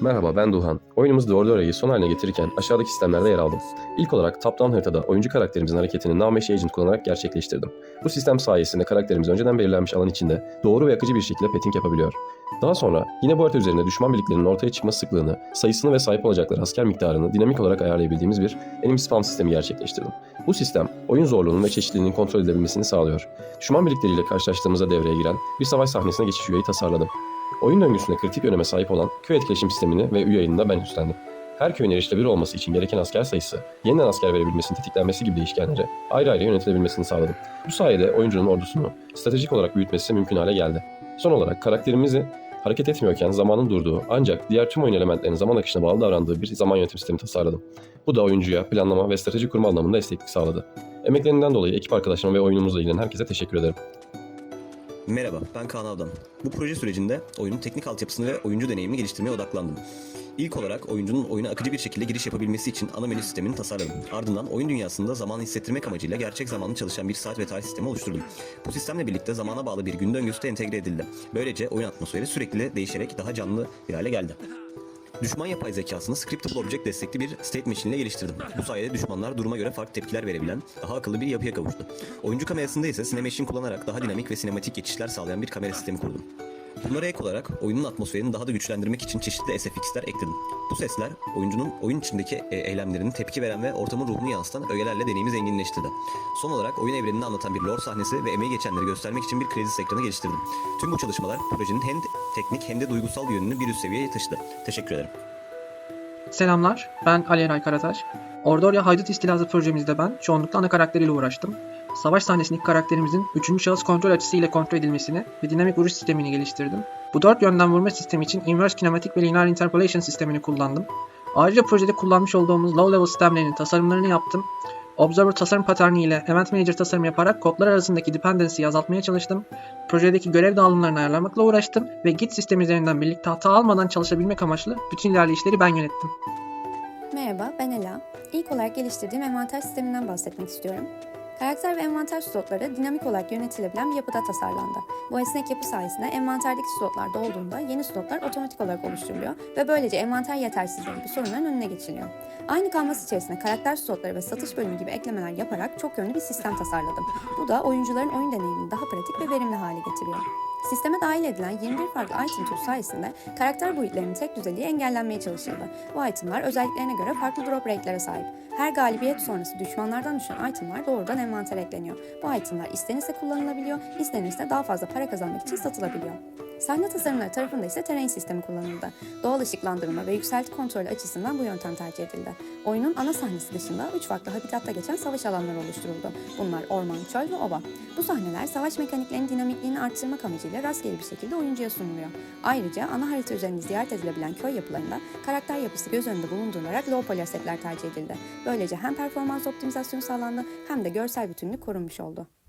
Merhaba ben Duhan. Oyunumuz The Ordera'yı son haline getirirken aşağıdaki sistemlerde yer aldım. İlk olarak top-down haritada oyuncu karakterimizin hareketini Namesh Agent kullanarak gerçekleştirdim. Bu sistem sayesinde karakterimiz önceden belirlenmiş alan içinde doğru ve akıcı bir şekilde petting yapabiliyor. Daha sonra yine bu harita üzerinde düşman birliklerinin ortaya çıkma sıklığını, sayısını ve sahip olacakları asker miktarını dinamik olarak ayarlayabildiğimiz bir enemy spam sistemi gerçekleştirdim. Bu sistem oyun zorluğunun ve çeşitliliğinin kontrol edilebilmesini sağlıyor. Düşman birlikleriyle karşılaştığımızda devreye giren bir savaş sahnesine geçiş üyeyi tasarladım. Oyun döngüsünde kritik öneme sahip olan köy etkileşim sistemini ve üye yayını da ben üstlendim. Her köyün erişilebilir olması için gereken asker sayısı, yeniden asker verebilmesinin tetiklenmesi gibi değişkenleri ayrı ayrı yönetilebilmesini sağladım. Bu sayede oyuncunun ordusunu stratejik olarak büyütmesi mümkün hale geldi. Son olarak karakterimizi hareket etmiyorken zamanın durduğu ancak diğer tüm oyun elementlerinin zaman akışına bağlı davrandığı bir zaman yönetim sistemi tasarladım. Bu da oyuncuya planlama ve strateji kurma anlamında esneklik sağladı. Emeklerinden dolayı ekip arkadaşlarıma ve oyunumuzla ilgilenen herkese teşekkür ederim. Merhaba, ben Kaan Avdan. Bu proje sürecinde oyunun teknik altyapısını ve oyuncu deneyimini geliştirmeye odaklandım. İlk olarak oyuncunun oyuna akıcı bir şekilde giriş yapabilmesi için ana menü sistemini tasarladım. Ardından oyun dünyasında zamanı hissettirmek amacıyla gerçek zamanlı çalışan bir saat ve tarih sistemi oluşturdum. Bu sistemle birlikte zamana bağlı bir gün döngüsü de entegre edildi. Böylece oyun atmosferi sürekli değişerek daha canlı bir hale geldi. Düşman yapay zekasını Scriptable Object destekli bir state machine ile geliştirdim. Bu sayede düşmanlar duruma göre farklı tepkiler verebilen daha akıllı bir yapıya kavuştu. Oyuncu kamerasında ise Cinemachine kullanarak daha dinamik ve sinematik geçişler sağlayan bir kamera sistemi kurdum. Bunlara ek olarak oyunun atmosferini daha da güçlendirmek için çeşitli SFX'ler ekledim. Bu sesler oyuncunun oyun içindeki e, eylemlerine tepki veren ve ortamın ruhunu yansıtan ögelerle deneyimi zenginleştirdi. Son olarak oyun evrenini anlatan bir lore sahnesi ve emeği geçenleri göstermek için bir kredi ekranı geliştirdim. Tüm bu çalışmalar projenin hem teknik hem de duygusal yönünü bir üst seviyeye taşıdı. Teşekkür ederim. Selamlar, ben Ali Eray Karataş. Ordorya Haydut İstilası projemizde ben çoğunlukla ana karakteriyle uğraştım. Savaş sahnesindeki karakterimizin 3. şahıs kontrol açısı kontrol edilmesini ve dinamik vuruş sistemini geliştirdim. Bu dört yönden vurma sistemi için Inverse Kinematic ve Linear Interpolation sistemini kullandım. Ayrıca projede kullanmış olduğumuz low level sistemlerinin tasarımlarını yaptım. Observer tasarım paterni ile Event Manager tasarım yaparak kodlar arasındaki dependency'yi azaltmaya çalıştım. Projedeki görev dağılımlarını ayarlamakla uğraştım ve Git sistemi üzerinden birlikte hata almadan çalışabilmek amaçlı bütün ilerleyişleri ben yönettim. Merhaba, ben Ela. İlk olarak geliştirdiğim envanter sisteminden bahsetmek istiyorum. Karakter ve envanter slotları dinamik olarak yönetilebilen bir yapıda tasarlandı. Bu esnek yapı sayesinde envanterdeki slotlar dolduğunda yeni slotlar otomatik olarak oluşturuluyor ve böylece envanter yetersizliği gibi sorunların önüne geçiliyor. Aynı kanvas içerisinde karakter slotları ve satış bölümü gibi eklemeler yaparak çok yönlü bir sistem tasarladım. Bu da oyuncuların oyun deneyimini daha pratik ve verimli hale getiriyor. Sisteme dahil edilen 21 farklı item tool sayesinde karakter boyutlarının tek düzeliği engellenmeye çalışıldı. Bu itemlar özelliklerine göre farklı drop rate'lere sahip. Her galibiyet sonrası düşmanlardan düşen itemlar doğrudan envantere ekleniyor. Bu itemlar istenirse kullanılabiliyor, istenirse daha fazla para kazanmak için satılabiliyor. Sahne tasarımları tarafında ise terrain sistemi kullanıldı. Doğal ışıklandırma ve yükselti kontrolü açısından bu yöntem tercih edildi. Oyunun ana sahnesi dışında 3 farklı habitatta geçen savaş alanları oluşturuldu. Bunlar orman, çöl ve ova. Bu sahneler savaş mekaniklerinin dinamikliğini arttırmak amacıyla rastgele bir şekilde oyuncuya sunuluyor. Ayrıca ana harita üzerinde ziyaret edilebilen köy yapılarında karakter yapısı göz önünde bulundurularak low poly asetler tercih edildi. Böylece hem performans optimizasyonu sağlandı hem de görsel bütünlük korunmuş oldu.